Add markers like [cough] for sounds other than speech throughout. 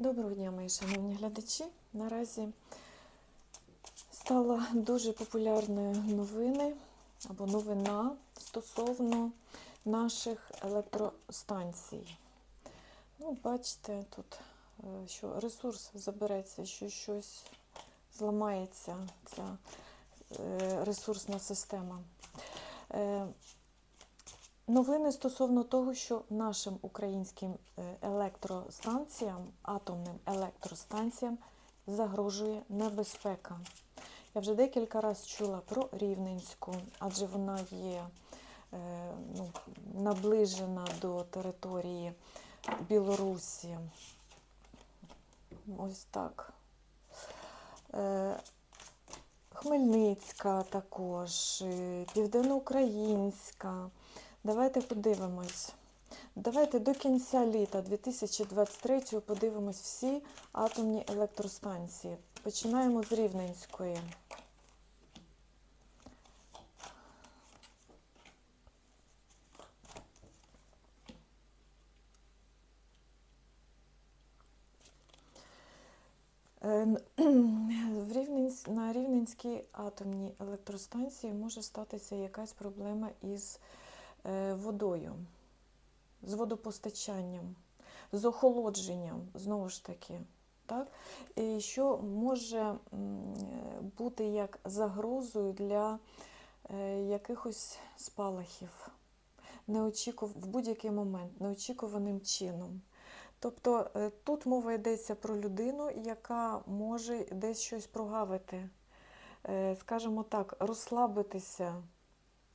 Доброго дня, мої шановні глядачі. Наразі стала дуже популярною новини або новина стосовно наших електростанцій. Ну, бачите, тут е, що ресурс забереться, що щось зламається, ця е, ресурсна система. Новини стосовно того, що нашим українським е, електростанціям, атомним електростанціям загрожує небезпека. Я вже декілька разів чула про Рівненську, адже вона є е, ну, наближена до території Білорусі. Ось так. Е, Хмельницька також, Південноукраїнська. Давайте подивимось. Давайте до кінця літа 2023 подивимось всі атомні електростанції. Починаємо з Рівненської. Е, [clears throat] На Рівненській атомній електростанції може статися якась проблема із водою, з водопостачанням, з охолодженням, знову ж таки. Так? І що може е, бути як загрозою для е, якихось спалахів неочікув... в будь-який момент, неочікуваним чином. Тобто е, тут мова йдеться про людину, яка може десь щось прогавити, Е, скажімо так, розслабитися,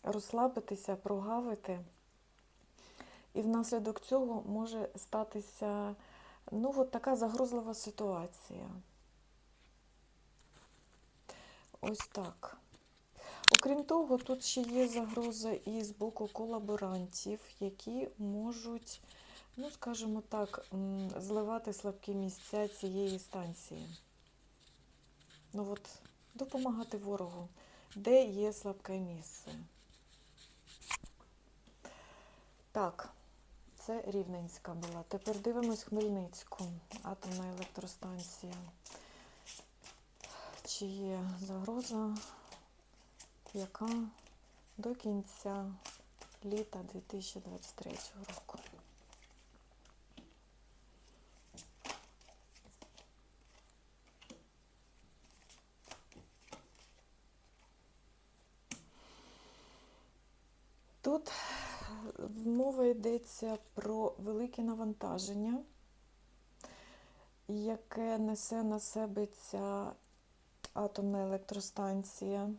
розслабитися, прогавити. І внаслідок цього може статися ну, от така загрозлива ситуація. Ось так. Окрім того, тут ще є загроза і з боку колаборантів, які можуть, ну, скажімо так, зливати слабкі місця цієї станції. Ну от, допомагати ворогу, де є слабке місце. Так, це Рівненська була. Тепер дивимось Хмельницьку, атомна електростанція. Чи є загроза, яка до кінця літа 2023 року? Тут мова йдеться про велике навантаження, яке несе на себе ця атомна електростанція.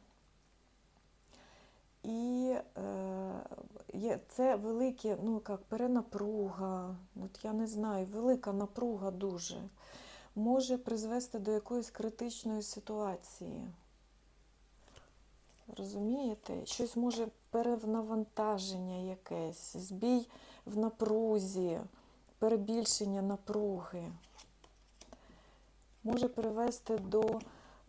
І е, це велике, ну як перенапруга, от я не знаю, велика напруга дуже може призвести до якоїсь критичної ситуації. Розумієте? Щось може перенавантаження якесь, збій в напрузі, перебільшення напруги. Може привести до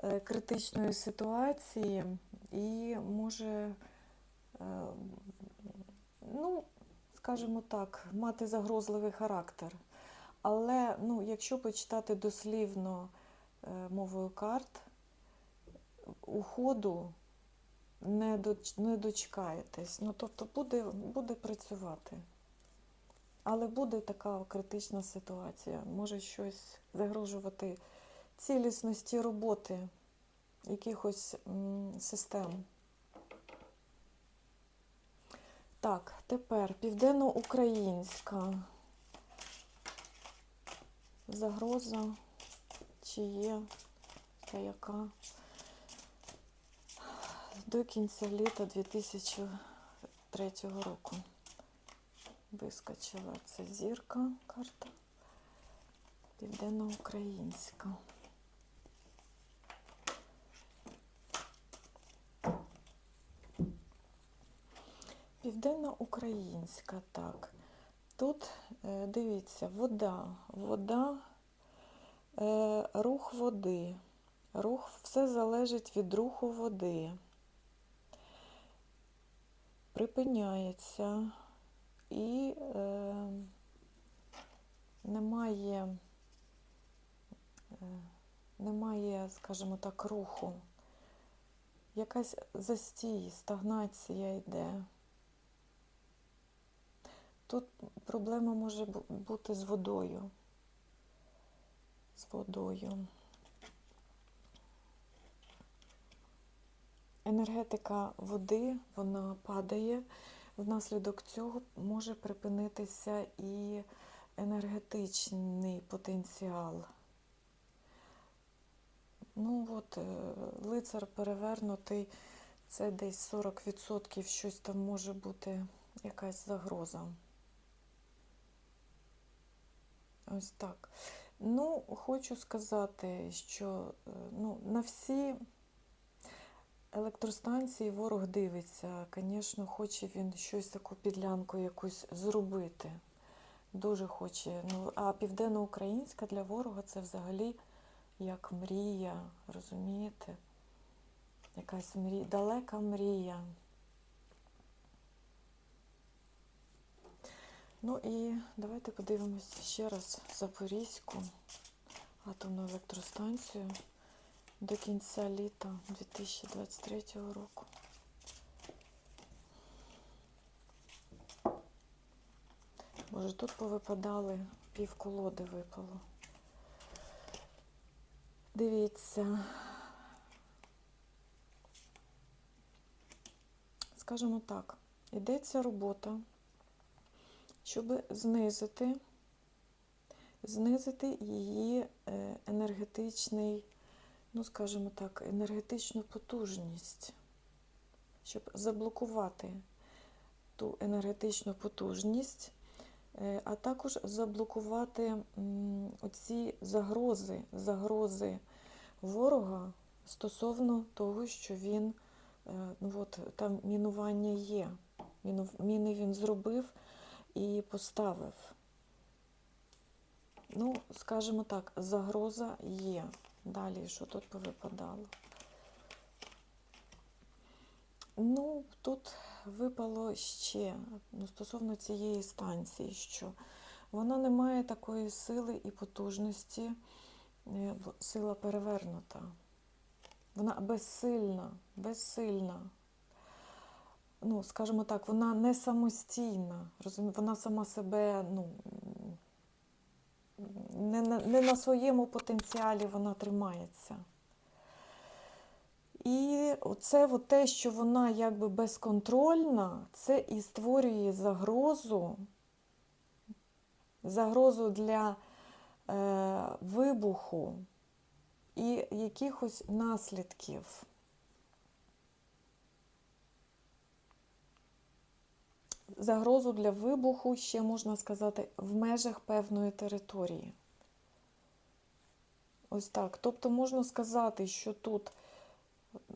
е, критичної ситуації і може, е, ну, скажімо так, мати загрозливий характер. Але ну, якщо почитати дослівно е, мовою карт, уходу не, доч, не дочекаєтесь. Ну, тобто буде, буде працювати. Але буде така критична ситуація. Може щось загрожувати цілісності роботи якихось систем. Так, тепер південноукраїнська загроза, чи є та яка до кінця літа 2003 року. Вискочила ця зірка, карта південноукраїнська. Південноукраїнська, так. Тут е, дивіться, вода, вода, е, рух води. Рух, все залежить від руху води. Припиняється і е, немає немає, скажімо так, руху. Якась застій, стагнація йде. Тут проблема може бути з водою. З водою. Енергетика води, вона падає. Внаслідок цього може припинитися і енергетичний потенціал. Ну от, е, лицар перевернутий, це десь 40% щось там може бути якась загроза. Ось так. Ну, хочу сказати, що е, ну, на всі електростанції ворог дивиться. Звісно, хоче він щось таку підлянку якусь зробити. Дуже хоче. Ну, а південноукраїнська для ворога це взагалі як мрія, розумієте? Якась мрія, далека мрія. Ну і давайте подивимось ще раз Запорізьку атомну електростанцію до кінця літа 2023 року. Боже, тут повипадали, пів колоди випало. Дивіться. Скажімо так, йдеться робота, щоб знизити, знизити її е, енергетичний, ну, скажімо так, енергетичну потужність, щоб заблокувати ту енергетичну потужність, е, а також заблокувати оці загрози, загрози ворога стосовно того, що він, е, ну от там мінування є. Міни він зробив і поставив. Ну, скажімо так, загроза є. Далі, що тут повипадало? Ну, тут випало ще ну, стосовно цієї станції, що вона не має такої сили і потужності, е, сила перевернута. Вона безсильна, безсильна. Ну, скажімо так, вона не самостійна. розумі- Вона сама себе, ну, не на, не на своєму потенціалі вона тримається. І от те, що вона якби безконтрольна, це і створює загрозу, загрозу для е, вибуху і якихось наслідків. Загрозу для вибуху ще можна сказати в межах певної території. Ось так. Тобто можна сказати, що тут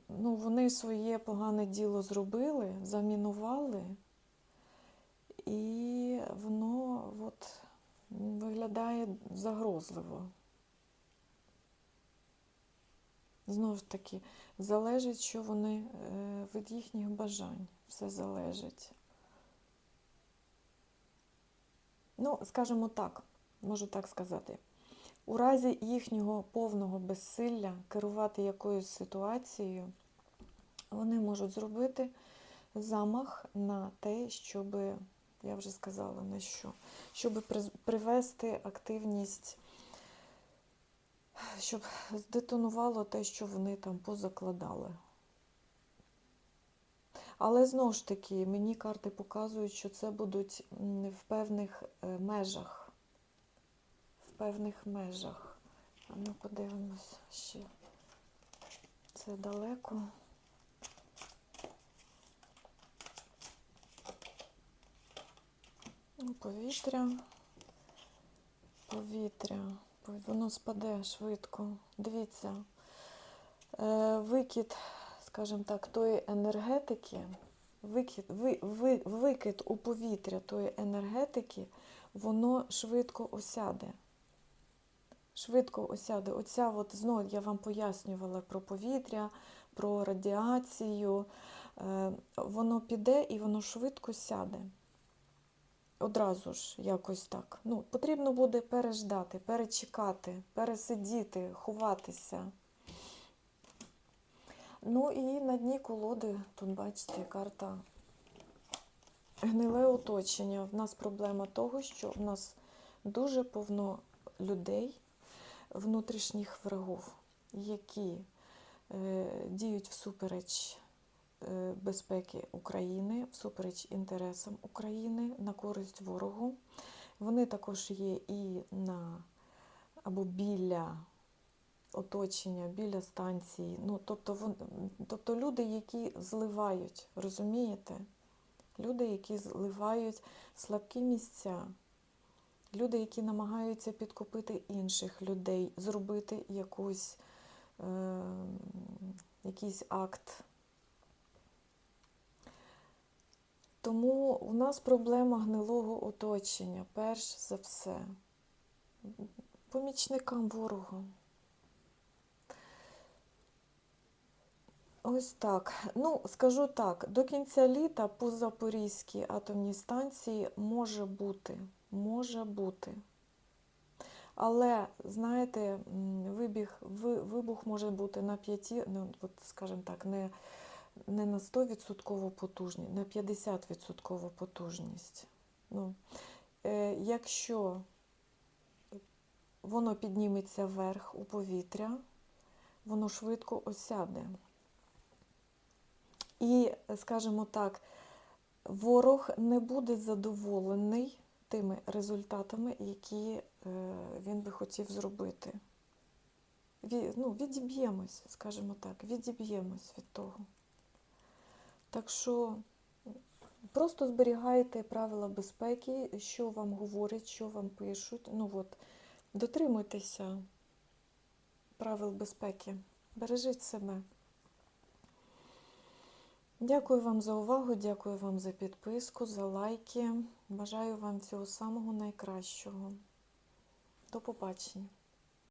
ну, вони своє погане діло зробили, замінували, і воно от, виглядає загрозливо. Знову ж таки, залежить, що вони е, від їхніх бажань. Все залежить. Ну, скажімо так, можу так сказати. У разі їхнього повного безсилля керувати якоюсь ситуацією, вони можуть зробити замах на те, щоб, я вже сказала, на що, щоб привести активність, щоб здетонувало те, що вони там позакладали. Але знову ж таки, мені карти показують, що це будуть в певних е, межах. В певних межах. А ну подивимось ще. Це далеко. Ну, повітря. Повітря. Воно спаде швидко. Дивіться. Е, Викид, скажімо так, тої енергетики, викид, ви, ви, викид у повітря тої енергетики, воно швидко осяде. Швидко осяде. Оця от знову я вам пояснювала про повітря, про радіацію. Е, Воно піде і воно швидко сяде. одразу ж якось так. Ну, потрібно буде переждати, перечекати, пересидіти, ховатися. Ну і на дні колоди, тут бачите, карта гниле оточення. В нас проблема того, що в нас дуже повно людей, внутрішніх врагів, які е, діють всупереч е, безпеки України, всупереч інтересам України на користь ворогу. Вони також є і на або біля оточення, біля станції. Ну, тобто, вон, тобто люди, які зливають, розумієте? Люди, які зливають слабкі місця, люди, які намагаються підкупити інших людей, зробити якусь, е, якийсь акт. Тому у нас проблема гнилого оточення, перш за все, помічникам ворога. Ось так. Ну, скажу так, до кінця літа по Запорізькій атомній станції може бути, може бути. Але, знаєте, вибіг, вибух може бути на 5, ну, от, скажімо так, не, не на 100% потужність, на 50% потужність. Ну, е, якщо воно підніметься вверх у повітря, воно швидко осяде. І, скажімо так, ворог не буде задоволений тими результатами, які е, він би хотів зробити. Ну, відіб'ємось, скажімо так, відіб'ємось від того. Так що просто зберігайте правила безпеки, що вам говорять, що вам пишуть. Ну от, дотримуйтеся правил безпеки, бережіть себе. Дякую вам за увагу, дякую вам за підписку, за лайки. Бажаю вам всього самого найкращого. До побачення.